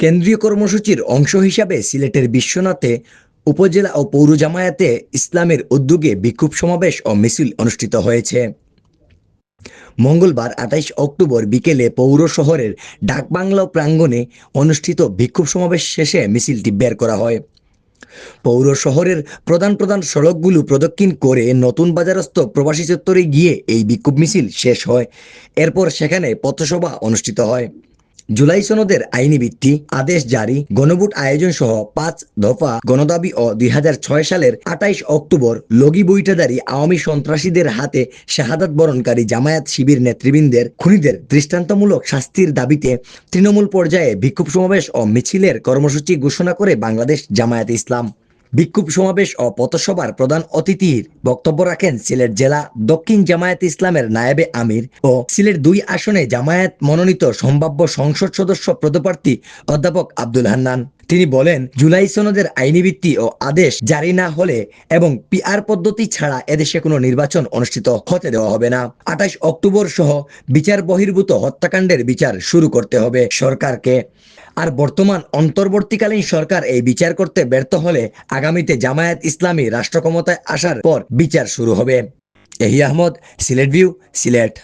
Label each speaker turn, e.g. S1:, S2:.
S1: কেন্দ্রীয় কর্মসূচির অংশ হিসাবে সিলেটের বিশ্বনাথে, উপজেলা ও পৌর জামায়াতে ইসলামের উদ্যোগে বিক্ষোভ সমাবেশ ও মিছিল অনুষ্ঠিত হয়েছে। মঙ্গলবার আঠাইশ অক্টোবর বিকেলে পৌর শহরের ডাকবাংলা প্রাঙ্গণে অনুষ্ঠিত বিক্ষোভ সমাবেশ শেষে মিছিলটি বের করা হয়। পৌর শহরের প্রধান প্রধান সড়কগুলো প্রদক্ষিণ করে নতুন বাজারস্থ প্রবাসী চত্বরে গিয়ে এই বিক্ষোভ মিছিল শেষ হয়। এরপর সেখানে পথসভা অনুষ্ঠিত হয়। জুলাই সনদের আইনি ভিত্তি, আদেশ জারি, গণভোট আয়োজন সহ পাঁচ দফা গণদাবি ও দুই হাজার ছয় সালের আটাইশ অক্টোবর লগি বৈঠাদারি আওয়ামী সন্ত্রাসীদের হাতে শাহাদাত বরণকারী জামায়াত শিবির নেতৃবৃন্দের খুনিদের দৃষ্টান্তমূলক শাস্তির দাবিতে তৃণমূল পর্যায়ে বিক্ষোভ সমাবেশ ও মিছিলের কর্মসূচি ঘোষণা করে বাংলাদেশ জামায়াত ইসলাম। বিক্ষোভ সমাবেশ ও পথসভার প্রধান অতিথির বক্তব্য রাখেন সিলেট জেলা দক্ষিণ জামায়াত ইসলামের নায়েবে আমির ও সিলেট দুই আসনে জামায়াত মনোনীত সম্ভাব্য সংসদ সদস্য পদপ্রার্থী অধ্যাপক আব্দুল হান্নান। তিনি বলেন, জুলাই সনদের আইনি ভিত্তি ও আদেশ জারি না হলে এবং পিআর পদ্ধতি ছাড়া এদেশে কোনো নির্বাচন অনুষ্ঠিত হতে দেওয়া হবে না। আঠাশ অক্টোবর সহ বিচার বহির্ভূত হত্যাকাণ্ডের বিচার শুরু করতে হবে সরকারকে। আর বর্তমান অন্তর্বর্তীকালীন সরকার এই বিচার করতে ব্যর্থ হলে আগামীতে জামায়াত ইসলামী রাষ্ট্র ক্ষমতায় আসার পর বিচার শুরু হবে। এহি আহমদ, সিলেট ভিউ সিলেট।